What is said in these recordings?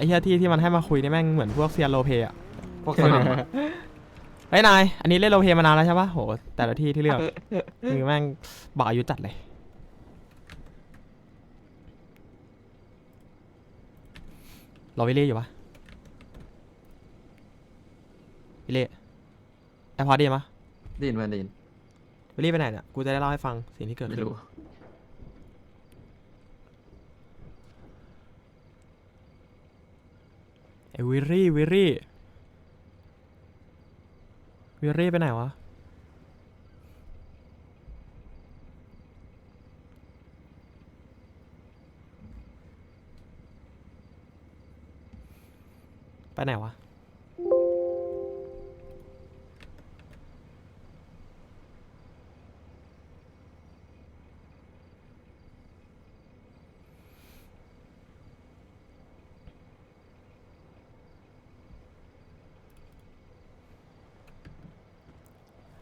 หืมไอ้เหี้ยที่ที่มันให้มาคุยนี่แม่งเหมือนพวกเซียนโรลเพลย์อะพวกสนุกอะเฮ้ยนายอันนี้เล่นโรลเพลย์มานานแล้วใช่ปะโหแต่ละที่ที่เลือกคือแม่งบอกอายุจัดเลยรอวิลลี่อยู่ปะวิลลี่ไอพอดีมะไดยินไหมไดยินวิลลี่ไปไหนเนี่ย กูจะได้เล่าให้ฟังสิ่งที่เกิดไม่ขึ้นรู้ ไอ วิรี่วิรี่วิรี่ไปไหนวะ ไปไหนวะ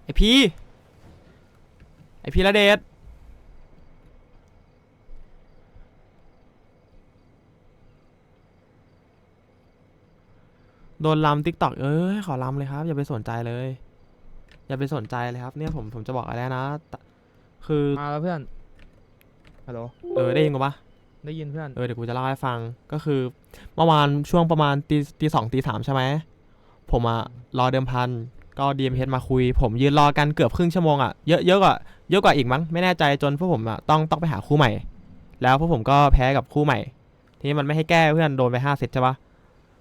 ไอพีไอพีระเดชโดนลำทิกตอกเอ้ยขอลำเลยครับ อย่าไปสนใจเลย อย่าไปสนใจเลยครับ เนี่ยผมผมจะบอกอะไรนะตะคือมาแล้วเพื่อน ฮัลโหล เออได้ยินกูปะได้ยินเพื่อน เออเดี๋ยวกูจะเล่าให้ฟัง ก็คือเมื่อวานช่วงประมาณตีตีสองตีสามใช่ไหม ผมอะรอเดิมพัน ก็ดีเอ็มเมาคุย ผมยืนรอกันเกือบครึ่งชั่วโมงอะเยอะเยอะกว่าเยอะกว่าอีกมั้งไม่แน่ใจจนพวกผมอะต้องต้องไปหาคู่ใหม่ แล้วพวกผมก็แพ้กับคู่ใหม่ ทีนี้มันไม่ให้แก้เพื่อนโดนไปห้าเซตใช่ปะ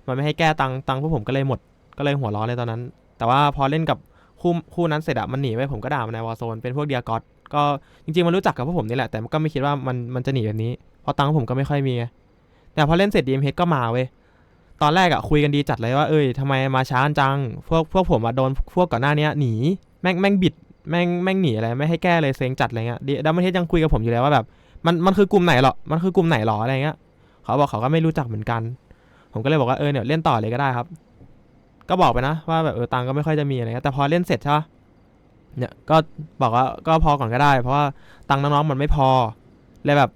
มันไม่ให้แก้ตังตังพวกผมก็เลยหมดก็เลยหัวร้อนเลยตอนนั้น แต่ว่าพอเล่นกับคู่คู่นั้นเสร็จอะมันหนีไปผมก็ด่ามันในวอร์โซนเป็นพวกเดียกอตก็จริงๆมันรู้จักกับพวกผมนี่แหละแต่ก็ไม่คิดว่ามันมันจะหนีแบบนี้เพราะตังผมก็ไม่ค่อยมีแต่พอเล่นเสร็จ DMH ก็มาเว้ย ตอนแรกอะคุยกันดีจัดเลยว่าเอ้ยทำไมมาช้าจัง พวกพวกผมอะโดนพวกก่อนหน้าเนี้ยหนีแม่งแม่งบิดแม่งแม่งหนีอะไรไม่ให้แก้เลยเซ็งจัดอะไรเงี้ยดัมเบิลเทสยังคุยกับผมอยู่เลยว่าแบบมันมันคือกลุ่มไหนหรอ มันคือกลุ่มไหนหรออะไรเงี้ยเขาบอกเขาก็ไม่รู้จักเหมือนกัน ผมก็เลยบอกว่าเออเนี่ยเล่นต่อเลยก็ได้ครับ ก็บอกไปนะ ว่าแบบเออตังก็ไม่ค่อยจะมีอะไรเงี้ยแต่พอเล่นเสร็จใช่ปะเนี่ยก็บอกว่าก็พอก่อนก็ได้ เพราะว่าตังน้องๆมันไม่พอเลยแบบ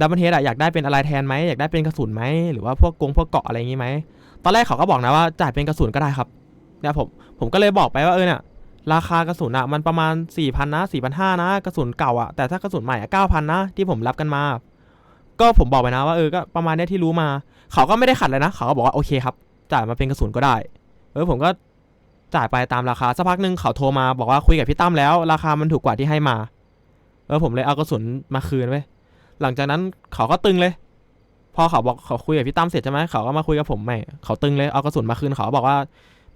ดับเบิลเทสอะอยากได้เป็นอะไรแทนไหมอยากได้เป็นกระสุนไหมหรือว่าพวกกงพวกเกาะอะไรอย่างงี้ไหมตอนแรกเขาก็บอกนะว่าจ่ายเป็นกระสุนก็ได้ครับเนี่ยผมผมก็เลยบอกไปว่าเออเนี่ยราคากระสุนอะมันประมาณ4ี่พันนะสี่พันห้านะกระสุนเก่าอะแต่ถ้ากระสุนใหม่อะเก้าพันนะที่ผมรับกันมา ก็ผมบอกไปนะว่าเออก็ประมาณเนี้ยที่รู้มา เขาก็ไม่ได้ขัดเลยนะ เขาก็บอกว่าโอเคครับ จ่ายมาเป็นกระสุนก็ได้ เออผมก็จ่ายไปตามราคาสักพักหนึ่งเขาโทรมาบอกว่าคุยกับพี่ตั้มแล้ว ราคามันถูกกว่าที่ให้มา เออผมเลยเอากระสุนมาคืนไว้ หลังจากนั้นเขาก็ตึงเลย พอเขาบอกเขาคุยกับพี่ตั้มเสร็จใช่ไหมเขาก็มาคุยกับผมใหม่เขาตึงเลยเอากระสุนมาคืนเขาบอกว่า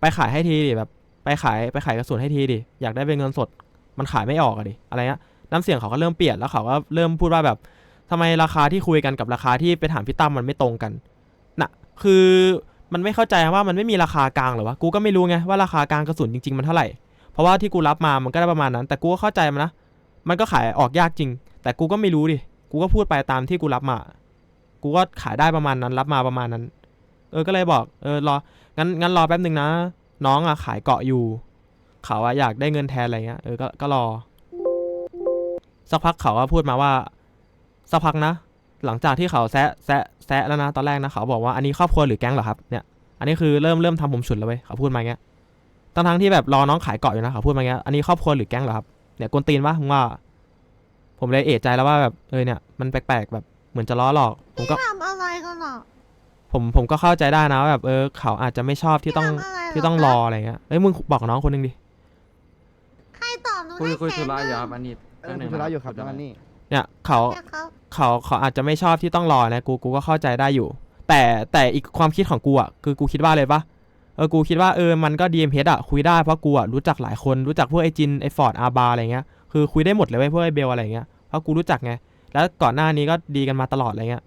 ไปขายให้ทีดิแบบ ไปขายไปขายกระสุนให้ทีดิอยากได้เป็นเงินสด มันขายไม่ออกอะดิอะไรเงี้ยน้ำเสียงเขาก็เริ่มเปลี่ยนแล้วเขาก็เริ่มพูดว่าแบบทำไมราคาที่คุยกันกับราคาที่ไปถามพี่ตั้มมันไม่ตรงกันน่ะคือมันไม่เข้าใจว่ามันไม่มีราคากลางหรอวะกูก็ไม่รู้ไงว่าราคากลางกระสุนจริงๆมันเท่าไหร่เพราะว่าที่กูรับมามันก็ได้ประมาณนั้น แต่กูก็เข้าใจมันนะมันก็ขายออกยากจริง แต่กูก็ไม่รู้ดิ กูก็พูดไปตามที่กูรับมา กูก็ขายได้ประมาณนั้นรับมาประมาณนั้น เออก็เลยบอกเออรองั้นงั้นรอแป๊บหนึ่งนะ น้องอะขายเกาะอยู่ เขาอะอยากได้เงินแทนอะไรเงี้ยเออก็ก็รอ สักพักเขาก็พูดมาว่า สักพักนะ หลังจากที่เขาแซะแซะแซะแล้วนะตอนแรกนะเขาบอกว่าอันนี้ครอบครัวหรือแก๊งเหรอครับเนี่ยอันนี้คือเริ่มเริ่มทำผมฉุนแล้วเว้ยเขาพูดมาเงี้ยทั้งทั้งที่แบบรอน้องขายเกาะอยู่นะเขาพูดมาเงี้ยอันนี้ครอบครัวหรือแก๊งเหรอครับเนี่ยกวนตีนวะมึงว่า ผมเลยเอะใจแล้วว่าแบบเออเนี่ยมันแปลกๆแบบเหมือนจะล้อหลอก ผมก็ทำอะไรกันหรอผมผมก็เข้าใจได้นะว่าแบบเออเขาอาจจะไม่ชอบที่ต้องทำอะไรเหที่ต้องรออะไรเงี้ยเอ้ยมึงบอกน้องคนหนึงดิ ใครตอบหนูคุยได้คุยแสธุนระหอยู่นึ่งครับอันนี้เออคุณธุระอยู่ครับน้องอันนี่ เนี่ยเขาเนี่ยครับเขาเขาอาจจะไม่ชอบที่ต้องรอนะกูกูก็เข้าใจได้อยู่ แต่แต่อีกความคิดของกูอะคือกูคิดว่าเลยปะเออกูคิดว่าเออมันก็ดีเอ็มเพอะคุยได้เพราะกูอะรู้จักหลายคนรู้จักพวกไอจินไอฟอร์ดอาบาอะไรเงี้ย คือคุยได้หมดเลยเว้ยพวกไอเบลอะไรเงี้ยเพราะกูรู้จักไงแล้วก่อนหน้านี้ก็ดีกันมาตลอดอะไรเงี้ย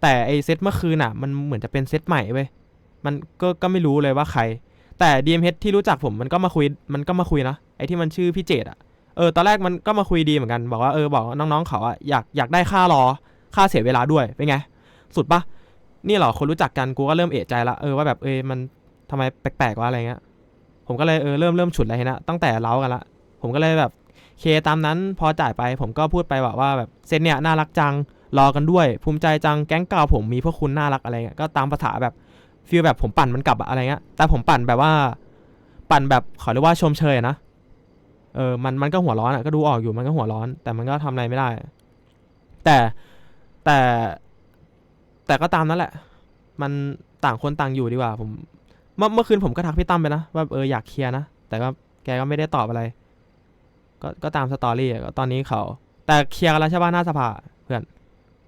แต่ไอเซตเมื่อคืนอะ มันเหมือนจะเป็นเซตใหม่เว้ยมันก็ก็ไม่รู้เลยว่าใคร แต่ DMH ที่รู้จักผมมันก็มาคุยมันก็มาคุยนะไอที่มันชื่อพี่เจดอะเออตอนแรกมันก็มาคุยดีเหมือนกัน บอกว่าเออบอกน้องๆเขาอะอยากอยากได้ค่ารอค่าเสียเวลาด้วยเป็นไง สุดปะนี่เหรอคนรู้จักกันกูก็เริ่มเอะใจละเออว่าแบบเออมันทำไมแปลกๆวะอะไรเงี้ยผมก็เลยเออเริ่มเริ่มฉุดอะไรนะตั้งแต่เล้ากันละผมก็เลยแบบ เคตามนั้นพอจ่ายไปผมก็พูดไปว่าว่าแบบเซนเนี่ยน่ารักจังรอกันด้วย ภูมิใจจังแก๊งเก่าผมมีพวกคุณน่ารักอะไรเงี้ยก็ตามภาษาแบบฟีลแบบผมปั่นมันกลับอะอะไรเงี้ยแต่ผมปั่นแบบว่า ปั่นแบบขอเรียกว่าชมเชยนะเออมันมันก็หัวร้อนอะก็ดูออกอยู่มันก็หัวร้อน แต่มันก็ทำอะไรไม่ได้ แต่แต่แต่ก็ตามนั่นแหละ มันต่างคนต่างอยู่ดีกว่า ผม เมื่อเมื่อคืนผมก็ทักพี่ตั้มไปนะว่าเอออยากเคลียร์นะแต่ก็แกก็ไม่ได้ตอบอะไร ก็ก็ตามสตอรี่อะก็ตอนนี้เขา แต่เคลียร์กันแล้วใช่ป่ะหน้าสภาเพื่อน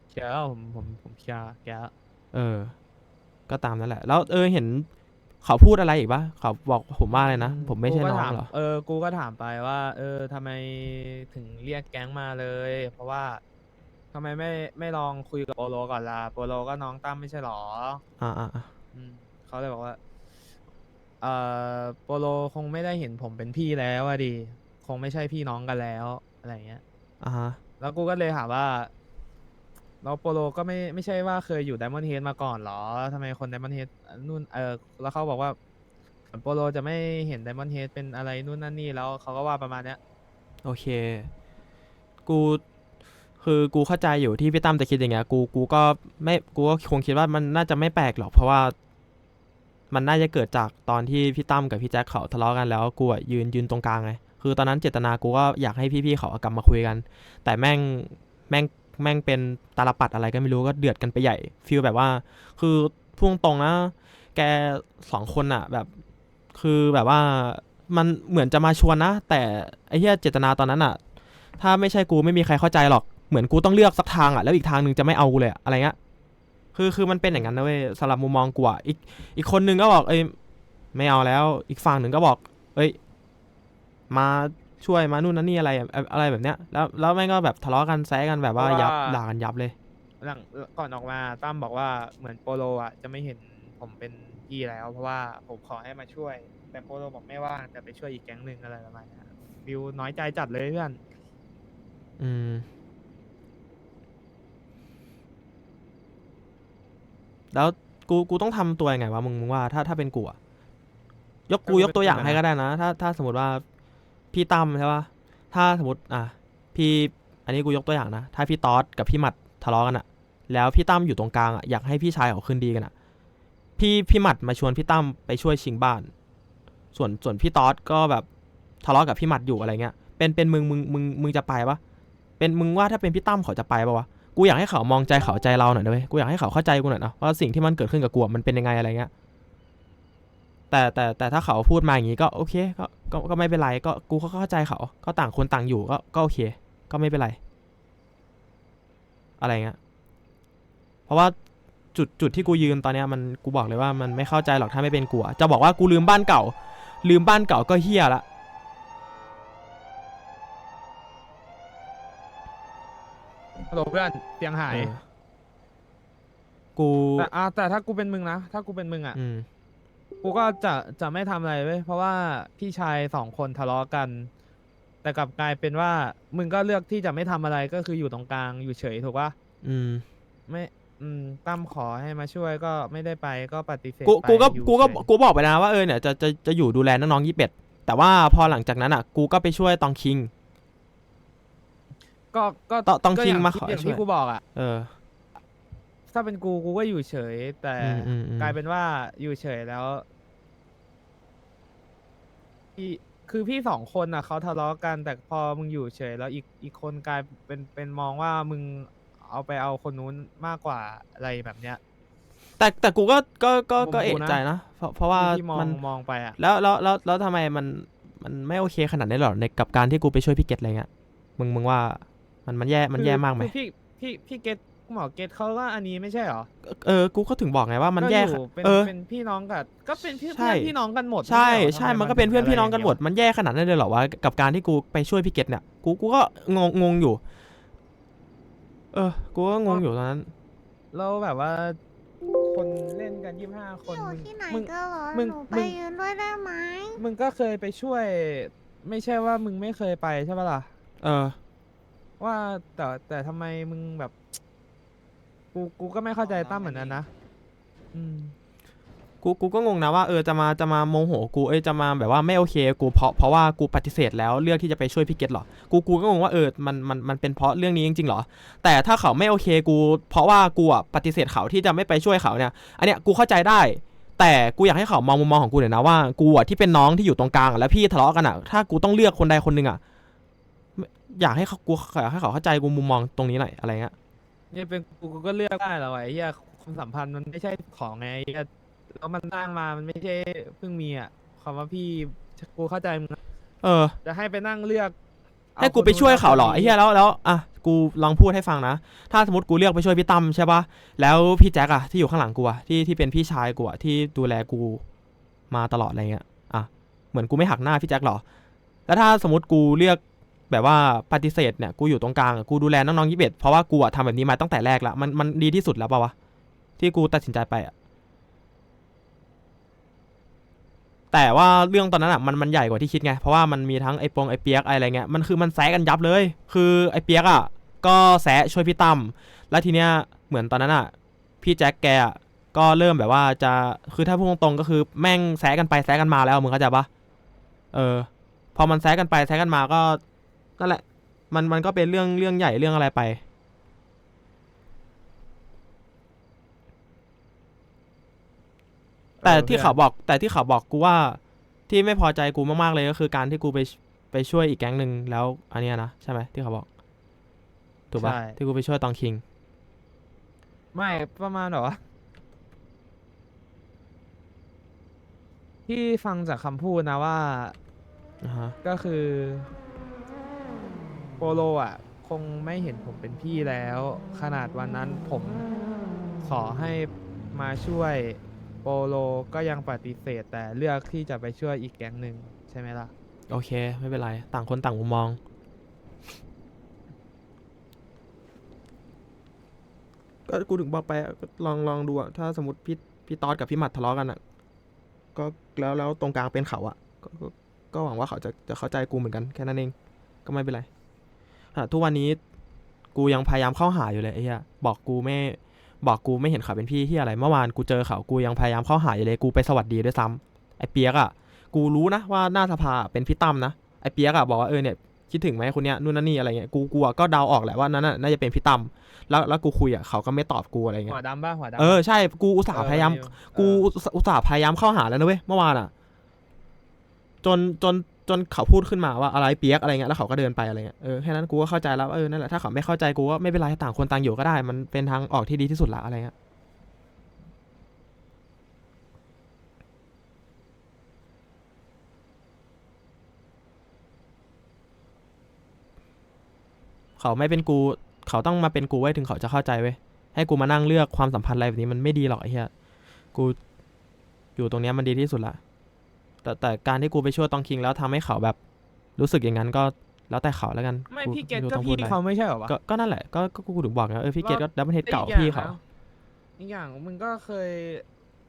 เคลียร์แล้วผมผมผมเคลียร์แกแล้วเออ ก็ตามนั่นแหละ แล้วเออเห็นเขาพูดอะไรอีกปะเขาบอกผมว่าอะไรนะ ผมไม่ใช่กูก็น้องถาเหรอ เออกูก็ถามไปว่า เออทำไมถึงเรียกแก๊งมาเลย เพราะว่าทำไมไม่ไม่ลองคุยกับโปโลก่อนล่ะโปโลก็น้องตั้มไม่ใช่หรอ อ่าอ่าอ่าอืมเขาเลยบอกว่า เอ่อโปโลคงไม่ได้เห็นผมเป็นพี่แล้วอะดิ คงไม่ใช่พี่น้องกันแล้วอะไรเงี้ย อ่าฮะ แล้วกูก็เลยถามว่าเราโปโลก็ไม่ไม่ใช่ว่าเคยอยู่ไดมอนด์เฮดมาก่อนเหรอทำไมคนไดมอนด์เฮดนู่นเออแล้วเขาบอกว่าเหมือนโปโลจะไม่เห็นไดมอนด์เฮดเป็นอะไรนู่นนั่นนี่แล้วเขาก็ว่าประมาณเนี้ย โอเค กู คือกูเข้าใจอยู่ที่พี่ตั้มจะคิดอย่างเงี้ย กู กูก็ไม่ กูก็คงคิดว่ามันน่าจะไม่แปลกหรอก เพราะว่า มันน่าจะเกิดจากตอนที่พี่ตั้มกับพี่แจ็คเขาทะเลาะกันแล้ว กูอะยืนยืนตรงกลางไง คือตอนนั้นเจตนากูก็อยากให้พี่ๆเขากลับมาคุยกัน แต่แม่งแม่งแม่งเป็นตาลปัดอะไรก็ไม่รู้ก็เดือดกันไปใหญ่ฟีลแบบว่า คือพุ่งตรงนะ แกสองคนอะแบบ คือแบบว่ามันเหมือนจะมาชวนนะ แต่ไอ้เหี้ยเจตนาตอนนั้นอะถ้าไม่ใช่กูไม่มีใครเข้าใจหรอกเหมือนกูต้องเลือกสักทางอะแล้วอีกทางหนึ่งจะไม่เอากูเลยอะอะไรเงี้ยคือคือมันเป็นอย่างนั้นนะเว้ยสำหรับมุมมองกูอะอีกอีกคนนึงก็บอกเอ้ยไม่เอาแล้ว อีกฝั่งหนึ่งก็บอก เอ้ย มาช่วยมานู่นนั่นนี่อะไรอะอะไรแบบเนี้ย แล้วแล้วแม่งก็แบบทะเลาะกันแซะกันแบบว่ายับด่ากันยับเลย หลังก่อนออกมาตั้มบอกว่าเหมือนโปโลอะจะไม่เห็นผมเป็นพี่แล้ว เพราะว่าผมขอให้มาช่วย แต่โปโลบอกไม่ว่างแต่ไปช่วยอีกแก๊งหนึ่งอะไรประมาณเนี้ยบิวน้อยใจจัดเลยเพื่อนอืม แล้วกูกูต้องทำตัวยังไงวะมึงมึงว่าถ้าถ้าเป็นกูอะยกกูยกตัวอย่างให้ก็ได้นะ ถ้าถ้าสมมติว่า พี่ตั้มใช่ปะถ้าสมมติอะพี่อันนี้กูยกตัวอย่างนะ ถ้าพี่ต๊อดกับพี่หมัดทะเลาะกันอะแล้วพี่ตั้มอยู่ตรงกลางอะอยากให้พี่ชายเขาคืนดีกันอะพี่พี่หมัดมาชวนพี่ตั้มไปช่วยชิงบ้าน ส่วนส่วนพี่ต๊อดก็แบบทะเลาะกับพี่หมัดอยู่อะไรเงี้ย เป็นเป็นมึงมึงมึงมึงจะไปปะเป็นมึงว่าถ้าเป็นพี่ตั้มเขาจะไปปะวะ กูอยากให้เขามองใจเขาใจเราหน่อยนะเว้ย กูอยากให้เขาเข้าใจกูหน่อยนะว่าสิ่งที่มันเกิดขึ้นกับกูมันเป็นยังไงอะไรเงี้ย แต่แต่แต่ถ้าเขาพูดมาอย่างงี้ก็โอเคก็ก็ก็ไม่เป็นไรก็กูก็เข้าใจเขา ก็ต่างคนต่างอยู่ก็ก็โอเค ก็ไม่เป็นไร อะไรเงี้ยเพราะว่าจุดจุดที่กูยืนตอนเนี้ยมันกูบอกเลยว่ามันไม่เข้าใจหรอกถ้าไม่เป็นกูอะจะบอกว่ากูลืมบ้านเก่า ลืมบ้านเก่าก็เฮี้ยละฮัลโหลเพื่อนเตียงหายเออกูแต่อะแต่ถ้ากูเป็นมึงนะ ถ้ากูเป็นมึงอะ อืม กูก็จะจะไม่ทำอะไรเว้ยเพราะว่าพี่ชายสองคนทะเลาะกัน แต่กลับกลายเป็นว่ามึงก็เลือกที่จะไม่ทำอะไรก็คืออยู่ตรงกลางอยู่เฉยถูกปะอืม ไม่อืมตั้มขอให้มาช่วยก็ไม่ได้ไปก็ปฏิเสธกู ไปกูก็ อยู่กูก็ เฉย กูบอกไปนะว่าเออเนี่ยจะ จะ จะอยู่ดูแลน้องๆยี่เป็ด แต่ว่าพอหลังจากนั้นอะ กูก็ไปช่วยตองคิง ก็ก็ตต้องก็คิงย่มาที่ขออย่างช่วย ที่กูบอกอะ เออ ถ้าเป็นกูกูก็อยู่เฉย แต่อืมอืมอืม กลายเป็นว่าอยู่เฉยแล้วพี่คือพี่สองคนอะเขาทะเลาะกันแต่พอมึงอยู่เฉย แล้วอีกอีกคนกลายเป็นเป็นมองว่ามึงเอาไปเอาคนนู้นมากกว่าอะไรแบบเนี้ย แต่แต่กูก็ก็ก็มุมก็กูเอะนะใจนะเพราะเพราะว่าที่มองมันมองไปอะ แล้วแล้วแล้วแล้วทำไมมันมันไม่โอเคขนาดนี้หรอในกับการที่กูไปช่วยพี่เกตอะไรเงี้ยมึงมึงว่ามันมันแย่มันแย่มากไหม คือพี่พี่พี่เกต หมอเกตเขาก็อันนี้ไม่ใช่เหรอเออกูก็ถึงบอกไงว่ามันแย่ก็อยู่เป็นเออ เป็นพี่น้องกันก็เป็นพี่ใช่ เพื่อนพี่น้องกันหมดใช่ไม่เหรอใช่ทำไมันก็เป็นเพื่อนถึพี่น้องกันหมดะไรย่างเงี้ยมันแย่ขนาดนั้นเลยเหรอวะกับการที่กูไปช่วยพี่เกตเนี่ยกูกูก็งงงงอยู่ เออ กูก็งงอยู่ตอนนั้น แล้วแบบว่า คนเล่นกันยี่ห้าคน อยู่มึงที่ไหนมึงก็เหรอมึงหนูไปมึง ยืนด้วยได้ไหมมึงก็เคยไปช่วย ไม่ใช่ว่ามึงไม่เคยไปใช่ปะล่ะ เออ ว่าแต่แต่ทำไมมึงแบบ กูกูก็ไม่เข้าใจตั้มเหมือนกันนะอืม กูกูก็งงนะว่าเออจะมาจะมาโมโหกูเอ้ยจะมาแบบว่าไม่โอเคกูเพราะเพราะว่ากูปฏิเสธแล้วเลือกที่จะไปช่วยพี่เกตหรอกูกูก็งงว่าเออมันมันมันเป็นเพราะเรื่องนี้จริงๆหรอ แต่ถ้าเขาไม่โอเคกูเพราะว่ากูอะปฏิเสธเขาที่จะไม่ไปช่วยเขาเนี่ย อันเนี้ยกูเข้าใจได้ แต่กูอยากให้เขามองมุมมองของกูหน่อยนะว่ากูอะที่เป็นน้องที่อยู่ตรงกลางอะแล้วพี่ทะเลาะกันอะถ้ากูต้องเลือกคนใดคนหนึ่งอะอยากให้เขากูอยากให้เขาเข้าใจกูมุมมองตรงนี้หน่อยอะไรเงี้ย นี่เป็นกูกูก็เลือกได้แล้วไอ้เหี้ยความสัมพันธ์มันไม่ใช่ของไงไอ้เหี้ยแล้วมันสร้างมามันไม่ใช่เพิ่งมีอะคำว่าพี่กูเข้าใจมึงนะเออ จะให้ไปนั่งเลือกเอาให้กูไปคนนู้นช่วยเขาเหรอคนไอ้นี้เหี้ยแล้วแล้วอะกูลองพูดให้ฟังนะ ถ้าสมมติกูเลือกไปช่วยพี่ตั้มใช่ปะแล้วพี่แจ็คอะที่อยู่ข้างหลังกูอะที่ที่เป็นพี่ชายกูอะที่ดูแลกูมาตลอดอะไรเงี้ยอะเหมือนกูไม่หักหน้าพี่แจ็คหรอ แล้วถ้าสมมติกูเลือก แบบว่าปฏิเสธเนี่ยกูอยู่ตรงกลางกูดูแลน้องๆยี่สิบเอ็ดเพราะว่ากูอะทำแบบนี้มาตั้งแต่แรกละมันมันดีที่สุดแล้วปะวะที่กูตัดสินใจไปอะแต่ว่าเรื่องตอนนั้นอะมันมันใหญ่กว่าที่คิดไงเพราะว่ามันมีทั้งไอ้ปงไอ้เปียกไอ้อะไรเงี้ยมันคือมันแซะกันยับเลย คือไอ้เปียกอะก็แซะช่วยพี่ตั้มแล้วทีเนี้ยเหมือนตอนนั้นอะพี่แจ็คแกอะก็เริ่มแบบว่าจะคือถ้าพูดตรงๆก็คือแม่งแซะกันไปแซะกันมาแล้วมึงเข้าใจปะเออพอมันแซะกันไปแซะกันมาก็ นั่นแหละ มันมันก็เป็นเรื่องเรื่องใหญ่เรื่องอะไรไป แต่ที่เขาบอกแต่ที่เขาบอกกูว่าที่ไม่พอใจกูมากๆเลยก็คือการที่กูไปไปช่วยอีกแก๊งหนึ่งแล้ว อันเนี้ยนะใช่ไหมที่เขาบอกถูกปะใช่ ที่กูไปช่วยตองคิง ไม่ประมาณเหรอวะที่ฟังจากคำพูดนะว่า อ่าฮะ ก็คือ โปโลอะ คงไม่เห็นผมเป็นพี่แล้ว ขนาดวันนั้นผมขอให้มาช่วยโปโลก็ยังปฏิเสธ แต่เลือกที่จะไปช่วยอีกแก๊งหนึ่งใช่ไหมล่ะ โอเค ไม่เป็นไร ต่างคนต่างมุมมอง ก็กูถึงบอกไปอะก็ลองลองดูอะถ้าสมมติพี่พี่ตอดกับพี่หมัดทะเลาะกันอะก็แล้วแล้วตรงกลางเป็นเขาอะก็ก็ก็หวังว่าเขาจะจะเข้าใจกูเหมือนกันแค่นั้นเอง ก็ไม่เป็นไรอะ ทุกวันนี้กูยังพยายามเข้าหาอยู่เลยไอ้เหี้ยบอกกูไม่บอกกูไม่เห็นเขาเป็นพี่ที่อะไรเมื่อวานกูเจอเขากูยังพยายามเข้าหาอยู่เลยกูไปสวัสดีด้วยซ้ำไอ้เปียกอะกูรู้นะว่าหน้าสภาเป็นพี่ตั้มนะไอ้เปียกอะบอกว่าเออเนี่ยคิดถึงไหมคนเนี้ยนู่นนั่นนี่อะไรเงี้ยกูกูอะก็เดาออกแหละว่านั่นน่ะน่าจะเป็นพี่ตั้มแล้วแล้วกูคุยอะเขาก็ไม่ตอบกูอะไรเงี้หัยวดำบ้าหัวดำเออใช่กูอุตส่าห์พยายามเออกูอุตส่าห์พยายามเข้าหาแล้วนะเว้ยเมื่อวานอะ จนจน จนเขาพูดขึ้นมาว่าอะไรเปียกอะไรเงี้ยแล้วเขาก็เดินไปอะไรเงี้ยเออแค่นั้นกูก็เข้าใจแล้วว่าเออนั่นแหละถ้าเขาไม่เข้าใจกูก็ไม่เป็นไรต่างคนต่างอยู่ก็ได้ มันเป็นทางออกที่ดีที่สุดละอะไรเงี้ยเขาไม่เป็นกูเขาต้องมาเป็นกูไว้ถึงเขาจะเข้าใจเว้ยให้กูมานั่งเลือกความสัมพันธ์อะไรแบบนี้มันไม่ดีหรอกไอ้เหี้ยกูอยู่ตรงเนี้ยมันดีที่สุดละ แต่แต่การที่กูไปช่วยตองคิงแล้วทำให้เขาแบบ รู้สึกอย่างนั้นก็แล้วแต่เขาแล้วกันไม่กูพี่เกตรู้ก็ต้องพูพี่ดอะไรเขาไม่ใช่เหรอวะ ก็ก็นั่นแหละก็ก็กูถึงบอกไงเออพี่เกตก็แล้วดับเบิลเฮดเก่าแต่อีพี่อย่งเขานะอีกอย่างมึงก็เคย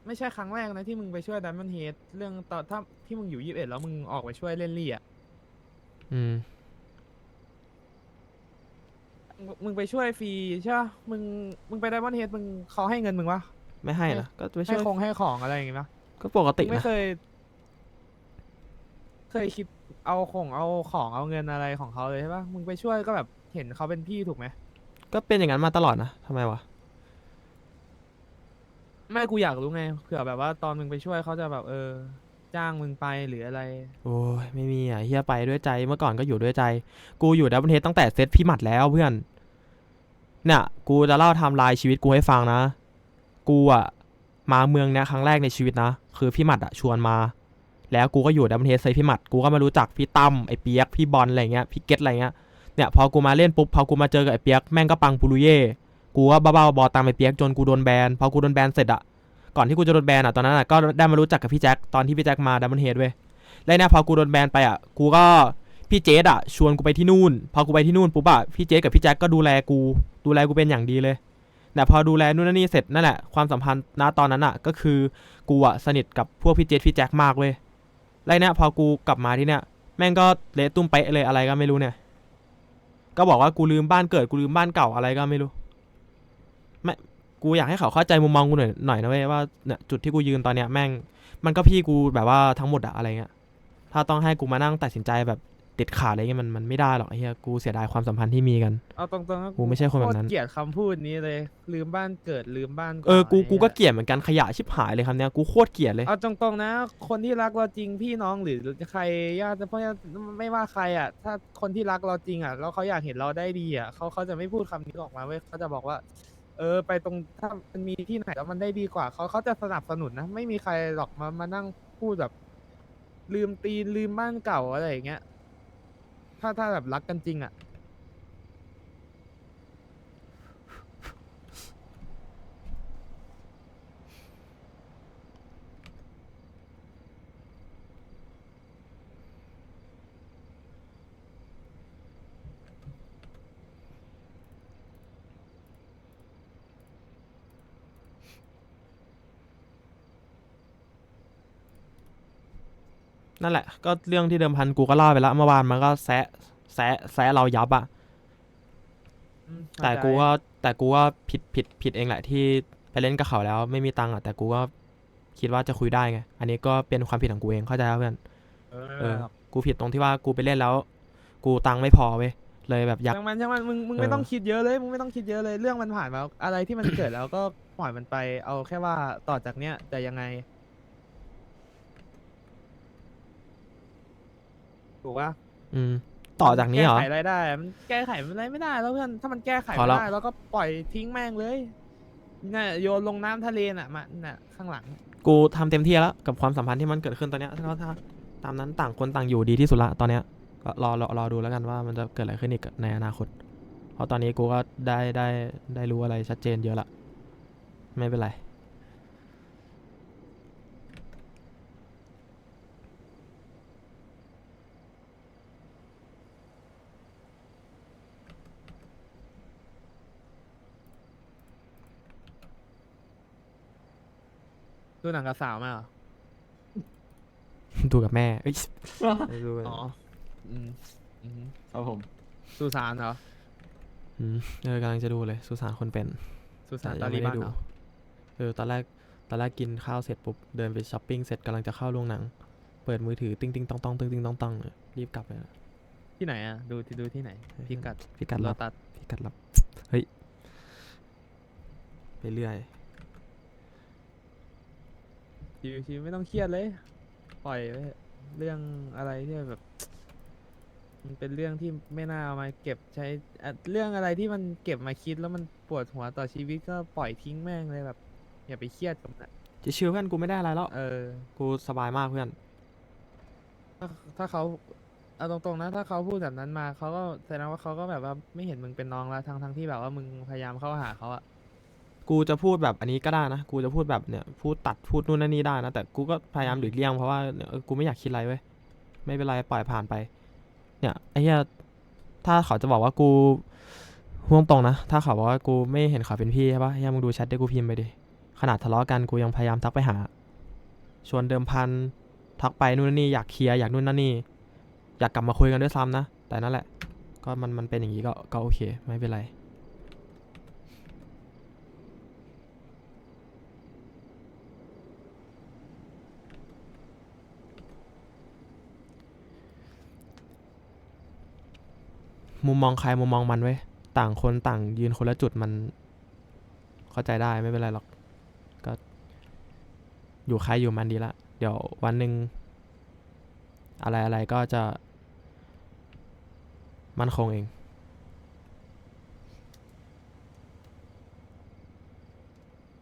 ไม่ใช่ครั้งแรกนะที่มึงไปช่วยดัมเบิลเฮดเรื่องตอนถ้าที่มึงอยู่ยี่สิบเอ็ดแล้วมึงออกไปช่วยเล่นลี่อะอืม มึงมึงไปช่วยฟรีใช่ปะมึงมึงไปดัมเบิลเฮดมึงเขาให้เงินมึงวะไม่ให้นะก็ไปช่ให้วยคงให้ของอะไรอย่างงี้ปะก็ปกติมึงไม่นะเคย เคยคิดเอาของเอาของเอาเงินอะไรของเขาเลยใช่ปะมึงไปช่วยก็แบบเห็นเขาเป็นพี่ถูกไหมก็เป็นอย่างนั้นมาตลอดนะทำไมวะ ไม่กูอยากรู้ไงเผื่อแบบว่าตอนมึงไปช่วยเขาจะแบบเออ จ้างมึงไปหรืออะไร โอ้ยไม่มีอะเฮียไปด้วยใจเมื่อก่อนก็อยู่ด้วยใจ กูอยู่ดับเบิลเฮดตั้งแต่เซตพี่หมัดแล้วเพื่อน เนี่ย กูจะเล่าไทม์ไลน์ชีวิตกูให้ฟังนะ กูอะมาเมืองเนี้ยครั้งแรกในชีวิตนะ คือพี่หมัดอะชวนมา แล้วกูก็อยู่ดับเบิลเฮดเซพี่หมัดกูก็มารู้จักพี่ตั้มไอ้เปียกพี่บอลอะไรเงี้ยพี่เกตอะไรเงี้ยเนี่ยพอกูมาเล่นปุ๊บพอกูมาเจอกับไอ้เปียกแม่งก็ปังปุรุเย่กูก็บ้าๆบอตามไอ้เปียกจนกูโดนแบนพอกูโดนแบนเสร็จอะก่อนที่กูจะโดนแบนอะตอนนั้นอะก็ได้มารู้จักกับพี่แจ็คตอนที่พี่แจ็คมาดับเบิลเฮดเว้ยแล้วเนี่ยพอกูโดนแบนไปอะกูก็พี่เจสอะชวนกูไปที่นู่น พอกูไปที่นู่นปุ๊บอะพี่เจสกับพี่แจ็คก็ดูแลกู ดูแลกูเป็นอย่างดีเลยแต่พอดูแลนู่นนี่เสร็จนั่นแหละความสัมพันธ์ณตอนนั้นอะก็คือกูอะสนิทกับพวกพี่เจสพี่แจ็คมากเว้ย ไรเนี่ยพอกูกลับมาที่เนี่ยแม่งก็เละตุ้มเป๊ะเลยอะไรก็ไม่รู้เนี่ย ก็บอกว่ากูลืมบ้านเกิดกูลืมบ้านเก่าอะไรก็ไม่รู้ไม่กูอยากให้เขาเข้าใจมุมมองกูหน่อยหน่อยนะเว้ยว่าเนี่ยจุดที่กูยืนตอนเนี้ยแม่ง มันก็พี่กูแบบว่าทั้งหมดอะอะไรเงี้ยถ้าต้องให้กูมานั่งตัดสินใจแบบ เด็ดขาดอะไรเงี้ยมันมันไม่ได้หรอกไอ้เหี้ยกูเสียดายความสัมพันธ์ที่มีกัน เอาตรงๆนะกูไม่ใช่คนแบบนั้น โตรเกลียดคำพูดนี้เลย ลืมบ้านเกิดลืมบ้านเออกูไหี้ยกูก็เกลียดเหมือนกันขยะชิบหายเลยคำเนี้ยกูโคตรเกลียดเลย เอาตรงๆนะ คนที่รักเราจริงพี่น้องหรือใครญาติเพราะไม่ว่าใครอะ ถ้าคนที่รักเราจริงอะแล้วเขาอยากเห็นเราได้ดีอะเขาเขาจะไม่พูดคำนี้ออกมาเว้ยเขาจะบอกว่า เออ ไปตรงถ้ามันมีที่ไหนแล้วมันได้ดีกว่าเขาเขาจะสนับสนุนนะไม่มีใครหรอกมามานั่งพูดแบบ ลืมตีนลืมบ้านเก่าอะไรอย่างเงี้ย ถ้าถ้าแบบรักกันจริงอะ นั่นแหละ ก็เรื่องที่เดิมพันกูก็เล่าไปแล้วเมื่อวานมันก็แซะแซะแซะเรายับอะอืมเข้าแต่ใจกูก็แต่กูก็ผิดผิดผิดเองแหละที่ไปเล่นกับเขาแล้วไม่มีตังค์อะแต่กูก็คิดว่าจะคุยได้ไง อันนี้ก็เป็นความผิดของกูเองเข้าใจปะเพื่อนเอเอออ กูผิดตรงที่ว่ากูไปเล่นแล้ว กูตังค์ไม่พอเว้ยเลยแบบอยากช่างมันช่างมันมึงมึงเออไม่ต้องคิดเยอะเลยมึงไม่ต้องคิดเยอะเลยเรื่องมันผ่านมาอะไรที่มันเกิดแล้วก็ปล่อยมันไปเอาแค่ว่าต่อจากเนี้ยจะยังไง ถูกปะอืม ต่อจากนี้เหรอ แก้ไขอะไรได้มันแก้ไขอะไรไม่ได้ แล้วเพื่อนถ้ามันแก้ไขพอไม่แล้ว ได้แล้วก็ปล่อยทิ้งแม่งเลยน่ะโยนลงน้ำทะเลน่ะมาน่ะข้างหลัง กูทำเต็มที่แล้วกับความสัมพันธ์ที่มันเกิดขึ้นตอนเนี้ยถ้าถ้าตามนั้นต่างคนต่างอยู่ดีที่สุดละตอนเนี้ยก็รอรอรอดูแล้วกันว่ามันจะเกิดอะไรขึ้นอีกในอนาคต เพราะตอนนี้กูก็ได้ได้ได้รู้อะไรชัดเจนเยอะละ ไม่เป็นไร ดูหนังกับสาวมาเหรอดูกับแม่เอ้ยไม่ดูอ๋ออืมอืมครับผม สุสานเหรออืมเออกำลังจะดูเลยสุสานคนเป็นสุสานแต่ตายังลีไม่บัได้นดูเหรอเออตอนแรกตอนแรกกินข้าวเสร็จปุ๊บเดินไปช้อปปิ้งเสร็จกำลังจะเข้าโรงหนัง เปิดมือถือติ้งติ้งต้องต้องติ้งติ้งต้องต้องเลยรีบกลับเลยนะที่ไหนอะดูที่ดูที่ไหนพิกัดพิกัดโลลับตัสพิกัดลับเฮ้ยไปเรื่อย ชิวชิวไม่ต้องเครียดเลย ปล่อยไปเถอะเรื่องอะไรที่แบบ มันเป็นเรื่องที่ไม่น่าเอามาเก็บใช้อะเรื่องอะไรที่มันเก็บมาคิดแล้วมันปวดหัวต่อชีวิตก็ปล่อยทิ้งแม่งเลยแบบ อย่าไปเครียดกับมันอะจะชิวเพื่อนกูไม่ได้อะไรแล้ว เออ กูสบายมากเพื่อน ถ้าถ้าเขาเอาตรงๆนะถ้าเขาพูดแบบนั้นมาเขาก็แสดงว่าเขาก็แบบว่าไม่เห็นมึงเป็นน้องแล้วทั้งทั้งที่แบบว่ามึงพยายามเข้าหาเขาอะ กูจะพูดแบบอันนี้ก็ได้นะ กูจะพูดแบบเนี่ยพูดตัดพูดนู่นนั่นนี่ได้นะ แต่กูก็พยายามหลีกเลี่ยงเพราะว่าเออกูไม่อยากคิดอะไรเว้ย ไม่เป็นไรปล่อยผ่านไป เนี่ยไอ้เหี้ยถ้าเขาจะบอกว่ากูห่วงตรงนะ ถ้าเขาบอกว่ากูไม่เห็นเขาเป็นพี่ใช่ปะเหี้ยมึงดูแชทที่กูพิมพ์ไปดิ ขนาดทะเลาะกันกูยังพยายามทักไปหา ชวนเดิมพัน ทักไปนู่นนนนี่อยากเคลียร์อยากนู่นนั่นนี่ อยากกลับมาคุยกันด้วยซ้ำนะ แต่นั่นแหละ ก็มันมันเป็นอย่างนี้ก็ก็โอเค ไม่เป็นไร มุมมองใครมุมมองมันเว้ยต่างคนต่างยืนคนละจุดมัน เข้าใจได้ไม่เป็นไรหรอก ก็ อยู่ใครอยู่มันดีละ เดี๋ยววันหนึ่งอะไรอะไรก็จะ มั่นคงเอง